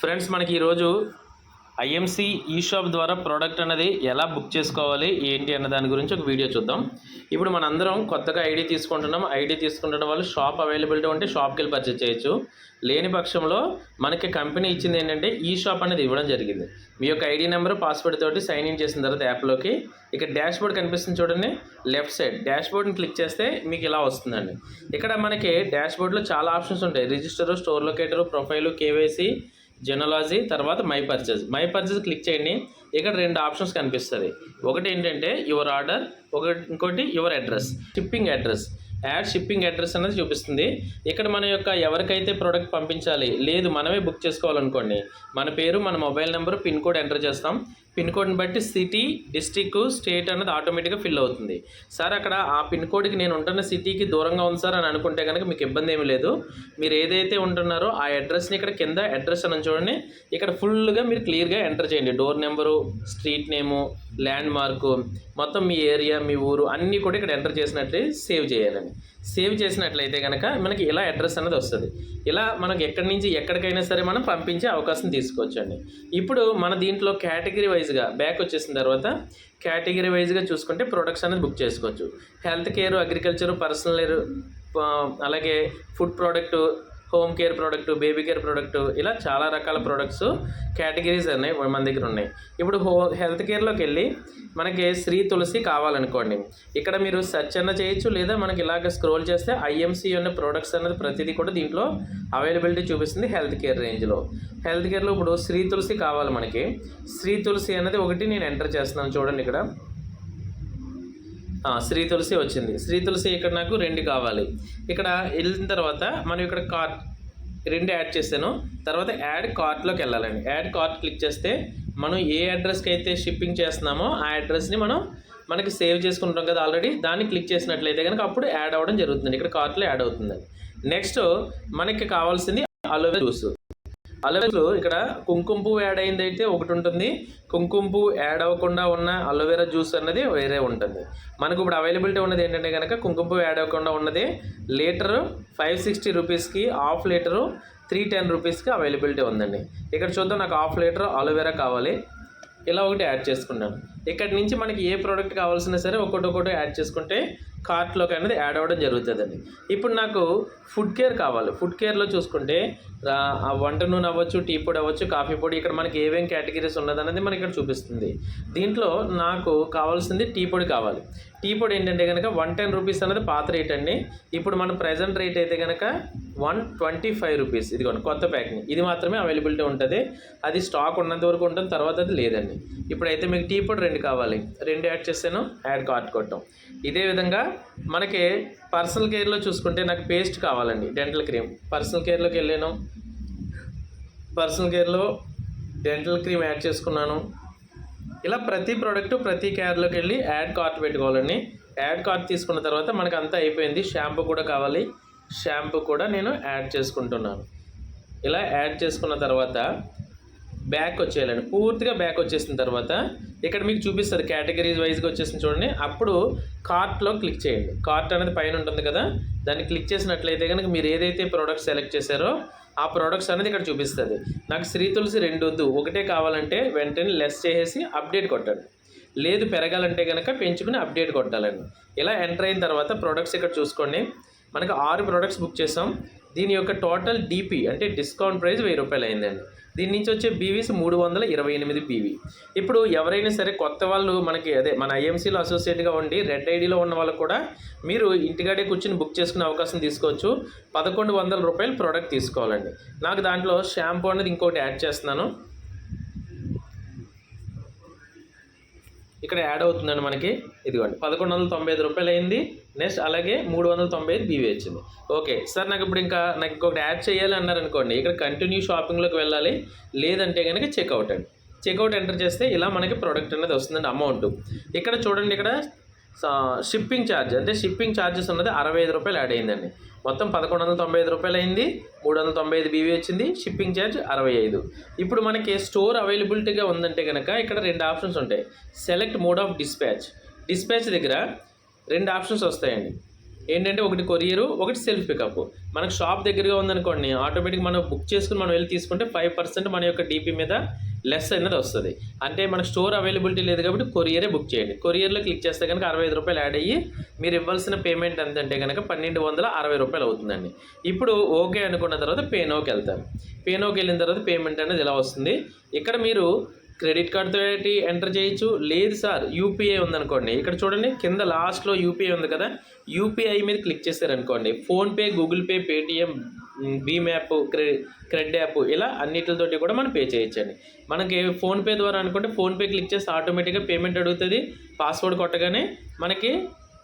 Friends మనకి ఈరోజు IMC ఈ షాప్ ద్వారా ప్రోడక్ట్ అనేది ఎలా బుక్ చేసుకోవాలి ఏంటి అన్న దాని గురించి ఒక వీడియో చూద్దాం. ఇప్పుడు మనందరం కొత్తగా ఐడి తీసుకుంటున్నాం. ఐడి తీసుకుంటున్న వాళ్ళు షాప్ అవైలబిలిటీ ఉంటే షాప్కి వెళ్ళి పర్చేజ్ చేయొచ్చు. లేని పక్షంలో మనకి కంపెనీ ఇచ్చింది ఏంటంటే ఈ షాప్ అనేది ఇవ్వడం జరిగింది. మీ యొక్క ఐడి నెంబర్ పాస్వర్డ్ తోటి సైన్ ఇన్ చేసిన తర్వాత యాప్లోకి ఇక్కడ డాష్ బోర్డ్ కనిపిస్తుంది చూడండి. లెఫ్ట్ సైడ్ డాష్ బోర్డ్ని క్లిక్ చేస్తే మీకు ఇలా వస్తుందండి. ఇక్కడ మనకి డాష్ బోర్డ్లో చాలా ఆప్షన్స్ ఉంటాయి. Register store locator profile KYC genealogy తర్వాత my purchase my purchase click చేయండి. ఇక్కడ రెండు ఆప్షన్స్ కనిపిస్తుంది ఒకటి ఏంటంటే యువర్ ఆర్డర్ ఒకటి ఇంకోటి your address shipping address. Add shipping address అనేది చూపిస్తుంది. ఇక్కడ మన యొక్క ఎవరికైతే ప్రోడక్ట్ పంపించాలి లేదు మనమే బుక్ చేసుకోవాలనుకోండి మన పేరు మన mobile number pin code enter చేస్తాం. పిన్ కోడ్ని బట్టి సిటీ డిస్టిక్ స్టేట్ అనేది ఆటోమేటిక్గా ఫిల్ అవుతుంది. సార్ అక్కడ ఆ పిన్ కోడ్కి నేను ఉంటున్న సిటీకి దూరంగా ఉంది సార్ అని అనుకుంటే కనుక మీకు ఇబ్బంది ఏమీ లేదు. మీరు ఏదైతే ఉంటున్నారో ఆ అడ్రస్ని ఇక్కడ కింద అడ్రస్ అని చూడండి. ఇక్కడ ఫుల్గా మీరు క్లియర్గా ఎంటర్ చేయండి. Door number street name landmark మొత్తం మీ ఏరియా మీ ఊరు అన్నీ కూడా ఇక్కడ ఎంటర్ చేసినట్టు సేవ్ చేయాలండి. సేవ్ చేసినట్లయితే కనుక మనకి ఇలా అడ్రస్ అనేది వస్తుంది. ఇలా మనకి ఎక్కడి నుంచి ఎక్కడికైనా సరే మనం పంపించే అవకాశం తీసుకోవచ్చండి. ఇప్పుడు మన దీంట్లో కేటగిరీ వైజ్గా బ్యాక్ వచ్చేసిన తర్వాత కేటగిరీ వైజ్గా చూసుకుంటే ప్రొడక్ట్స్ అనేది బుక్ చేసుకోవచ్చు. హెల్త్ కేర్ అగ్రికల్చర్ పర్సనల్ అలాగే food product home care product baby care product ఇలా చాలా రకాల ప్రోడక్ట్స్ కేటగిరీస్ ఉన్నాయి మన దగ్గర ఉన్నాయి. ఇప్పుడు హో హెల్త్ కేర్లోకి వెళ్ళి మనకి శ్రీ తులసి కావాలనుకోండి. ఇక్కడ మీరు సెర్చ్ అన్న చేయొచ్చు లేదా మనకి ఇలాగ స్క్రోల్ చేస్తే ఐఎంసీ అనే ప్రోడక్ట్స్ అనేది ప్రతిదీ కూడా దీంట్లో అవైలబిలిటీ చూపిస్తుంది హెల్త్ కేర్ రేంజ్లో. హెల్త్ కేర్లో ఇప్పుడు శ్రీ తులసి కావాలి మనకి. శ్రీ తులసి అనేది ఒకటి నేను ఎంటర్ చేస్తున్నాను చూడండి ఇక్కడ. శ్రీ తులసి వచ్చింది. శ్రీ తులసి ఇక్కడ నాకు రెండు కావాలి. ఇక్కడ వెళ్ళిన తర్వాత మనం ఇక్కడ కార్ట్ రెండు యాడ్ చేశాను. తర్వాత యాడ్ కార్ట్లోకి వెళ్ళాలండి. యాడ్ కార్ట్ క్లిక్ చేస్తే మనం ఏ అడ్రస్కి అయితే షిప్పింగ్ చేస్తున్నామో ఆ అడ్రస్ని మనం మనకి సేవ్ చేసుకుంటాం కదా ఆల్రెడీ దాన్ని క్లిక్ చేసినట్లయితే కనుక అప్పుడు యాడ్ అవ్వడం జరుగుతుంది. ఇక్కడ కార్ట్లో యాడ్ అవుతుంది. నెక్స్ట్ మనకి కావాల్సింది అలోవెరా జ్యూస్ అలోవెరా ఇక్కడ కుంకుమ పువ్వు యాడ్ అయింది అయితే ఒకటి ఉంటుంది. కుంకుమ పువ్వు యాడ్ అవ్వకుండా ఉన్న అలోవెరా జ్యూస్ అన్నది వేరే ఉంటుంది. మనకు ఇప్పుడు అవైలబిలిటీ ఉన్నది ఏంటంటే కనుక కుంకుమ పువ్వు యాడ్ అవ్వకుండా ఉన్నది. లీటర్ ఫైవ్ సిక్స్టీ రూపీస్కి హాఫ్ లీటరు త్రీ టెన్ రూపీస్కి అవైలబిలిటీ ఉందండి. ఇక్కడ చూద్దాం నాకు హాఫ్ లీటర్ అలోవెరా కావాలి. ఇలా ఒకటి యాడ్ చేసుకున్నాను. ఇక్కడ నుంచి మనకి ఏ ప్రోడక్ట్ కావాల్సినా సరే ఒకటి ఒకటి యాడ్ చేసుకుంటే కార్ట్లోకి అనేది యాడ్ అవ్వడం జరుగుతుందండి. ఇప్పుడు నాకు ఫుడ్ కేర్ కావాలి. ఫుడ్ కేర్లో చూసుకుంటే ఆ, వంట నూనె అవ్వచ్చు టీ పొడి అవ్వచ్చు కాఫీ పొడి ఇక్కడ మనకి ఏమేం కేటగిరీస్ ఉన్నదనేది మనకి ఇక్కడ చూపిస్తుంది. దీంట్లో నాకు కావాల్సింది టీ పొడి కావాలి. టీ పొడి ఏంటంటే కనుక వన్ టెన్ రూపీస్ అనేది పాత రేట్ అండి. ఇప్పుడు మన ప్రజెంట్ రేట్ అయితే కనుక వన్ ట్వంటీ ఫైవ్ రూపీస్. ఇదిగోండి కొత్త ప్యాకింగ్. ఇది మాత్రమే అవైలబిలిటీ ఉంటుంది. అది స్టాక్ ఉన్నంత వరకు ఉంటుంది తర్వాత అది లేదండి. ఇప్పుడైతే మీకు టీ పొడి రెండు కావాలి. రెండు యాడ్ చేస్తాను యాడ్ కార్ట్ కొట్టడం ఇదే విధంగా మనకి పర్సనల్ కేర్లో చూసుకుంటే నాకు పేస్ట్ కావాలండి డెంటల్ క్రీమ్. పర్సనల్ కేర్లోకి వెళ్ళాను. పర్సనల్ కేర్లో డెంటల్ క్రీమ్ యాడ్ చేసుకున్నాను. ఇలా ప్రతి ప్రోడక్ట్ ప్రతి కేర్లోకి వెళ్ళి యాడ్ కార్ట్ పెట్టుకోవాలండి. యాడ్ కార్ట్ తీసుకున్న తర్వాత మనకు అంతా అయిపోయింది. షాంపూ కూడా కావాలి. షాంపూ కూడా నేను యాడ్ చేసుకుంటున్నాను. ఇలా యాడ్ చేసుకున్న తర్వాత బ్యాక్ వచ్చేయాలండి. పూర్తిగా బ్యాక్ వచ్చేసిన తర్వాత ఇక్కడ మీకు చూపిస్తుంది కేటగిరీస్ వైజ్గా వచ్చేసింది చూడండి. అప్పుడు కార్ట్లో క్లిక్ చేయండి. కార్ట్ అనేది పైన ఉంటుంది కదా. దాన్ని క్లిక్ చేసినట్లయితే కనుక మీరు ఏదైతే ప్రోడక్ట్ సెలెక్ట్ చేశారో ఆ ప్రోడక్ట్స్ అనేది ఇక్కడ చూపిస్తుంది. నాకు శ్రీ తులసి రెండు వద్దు. ఒకటే కావాలంటే వెంటనే లెస్ చేసేసి అప్డేట్ కొట్టండి. లేదు పెరగాలంటే కనుక పెంచుకుని అప్డేట్ కొట్టాలండి ఇలా ఎంటర్ అయిన తర్వాత ప్రోడక్ట్స్ ఇక్కడ చూసుకోండి. మనకు ఆరు ప్రోడక్ట్స్ బుక్ చేసాం. దీని యొక్క టోటల్ డీపీ అంటే డిస్కౌంట్ ప్రైస్ వెయ్యి రూపాయలు అయిందండి. దీని నుంచి వచ్చే బీవీస్ మూడు వందల ఇరవై ఎనిమిది బీవీ. ఇప్పుడు ఎవరైనా సరే కొత్త వాళ్ళు మనకి అదే మన ఐఎంసీలో అసోసియేట్గా ఉండి రెడ్ ఐడిలో ఉన్న వాళ్ళు కూడా మీరు ఇంటికాడే కూర్చుని బుక్ చేసుకునే అవకాశం తీసుకోవచ్చు. పదకొండు వందల రూపాయలు ప్రోడక్ట్ తీసుకోవాలండి. నాకు దాంట్లో షాంపూ అనేది ఇంకోటి యాడ్ చేస్తున్నాను. ఇక్కడ యాడ్ అవుతుందండి మనకి. ఇదిగోండి పదకొండు వందల తొంభై ఐదు రూపాయలు అయింది. నెక్స్ట్ అలాగే మూడు వందల తొంభై ఐదు బీవీ వచ్చింది. ఓకే సార్ నాకు ఇప్పుడు ఇంకా నాకు ఇంకొకటి యాడ్ చేయాలి అన్నారు అనుకోండి. ఇక్కడ కంటిన్యూ షాపింగ్లోకి వెళ్ళాలి. లేదంటే కనుక చెక్అవుట్ అండి. చెక్అవుట్ ఎంటర్ చేస్తే ఇలా మనకి ప్రోడక్ట్ అనేది వస్తుందండి అమౌంట్. ఇక్కడ చూడండి ఇక్కడ షిప్పింగ్ ఛార్జ్ అంటే షిప్పింగ్ ఛార్జెస్ ఉన్నది అరవై ఐదు రూపాయలు యాడ్ అయిందండి. మొత్తం పదకొండు వందల తొంభై ఐదు రూపాయలు అయింది మూడు వందల తొంభై ఐదు బీవీ వచ్చింది షిప్పింగ్ ఛార్జ్ అరవై ఐదు. ఇప్పుడు మనకి స్టోర్ అవైలబిలిటీగా ఉందంటే కనుక ఇక్కడ రెండు ఆప్షన్స్ ఉంటాయి. Select mode of dispatch dispatch దగ్గర రెండు ఆప్షన్స్ వస్తాయండి. ఏంటంటే ఒకటి కొరియరు ఒకటి సెల్ఫ్ పికప్ మనకు షాప్ దగ్గరగా ఉందనుకోండి ఆటోమేటిక్ మనం బుక్ చేసుకుని మనం వెళ్ళి తీసుకుంటే ఫైవ్ పర్సెంట్ మన యొక్క డీపీ మీద లెస్ అనేది వస్తుంది. అంటే మన స్టోర్ అవైలబిలిటీ లేదు కాబట్టి కొరియరే బుక్ చేయండి. కొరియర్లో క్లిక్ చేస్తే కనుక అరవై ఐదు రూపాయలు యాడ్ అయ్యి మీరు ఇవ్వాల్సిన పేమెంట్ ఎంత అంటే కనుక పన్నెండు వందల అరవై రూపాయలు అవుతుందండి. ఇప్పుడు ఓకే అనుకున్న తర్వాత పేనోకి వెళ్తారు పేనోకి వెళ్ళిన తర్వాత పేమెంట్ అనేది ఇలా వస్తుంది? ఇక్కడ మీరు క్రెడిట్ కార్డ్తో ఎంటర్ చేయొచ్చు? లేదు సార్ యూపీఐ ఉందనుకోండి. ఇక్కడ చూడండి కింద లాస్ట్లో యూపీఐ ఉంది కదా. యూపీఐ మీద క్లిక్ చేశారనుకోండి. PhonePe Google Pay Paytm Bhim app క్రె cred app ఇలా అన్నిటితోటి కూడా మనం పే చేయొచ్చండి. మనకి ఫోన్పే ద్వారా అనుకుంటే ఫోన్పే క్లిక్ చేస్తే ఆటోమేటిక్గా పేమెంట్ అడుగుతుంది పాస్వర్డ్ కొట్టగానే మనకి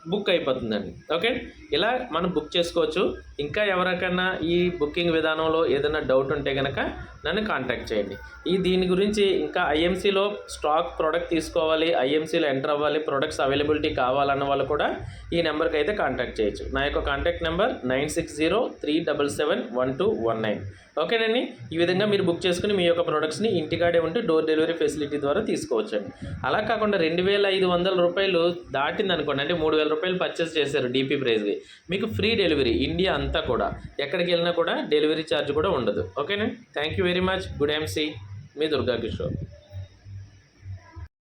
బుక్ అయిపోతుందండి. ఓకే? ఇలా మనం బుక్ చేసుకోవచ్చు. ఇంకా ఎవరికైనా ఈ బుకింగ్ విధానంలో ఏదైనా డౌట్ ఉంటే కనుక నన్ను కాంటాక్ట్ చేయండి. ఈ దీని గురించి ఇంకా ఐఎంసీలో స్టాక్ ప్రోడక్ట్ తీసుకోవాలి ఐఎంసీలో ఎంటర్ అవ్వాలి ప్రొడక్ట్స్ అవైలబిలిటీ కావాలన్న వాళ్ళు కూడా ఈ నెంబర్కి అయితే కాంటాక్ట్ చేయొచ్చు. నా యొక్క contact number nine six zero three double seven one two one nine. ఓకేనండి? ఈ విధంగా మీరు బుక్ చేసుకుని మీ యొక్క ప్రొడక్ట్స్ని ఇంటికాడే ఉంటే డోర్ డెలివరీ ఫెసిలిటీ ద్వారా తీసుకోవచ్చండి. అలా కాకుండా రెండు వేల ఐదు వందల రూపాయలు దాటింది అనుకోండి అంటే మూడు వేల రూపాయలు పర్చేస్ చేశారు డీపీ ప్రైస్కి మీకు ఫ్రీ డెలివరీ ఇండియా అంతా కూడా. ఎక్కడికి వెళ్ళినా కూడా డెలివరీ ఛార్జ్ కూడా ఉండదు. ఓకేనా? Thank you very much good M C Durga Kishore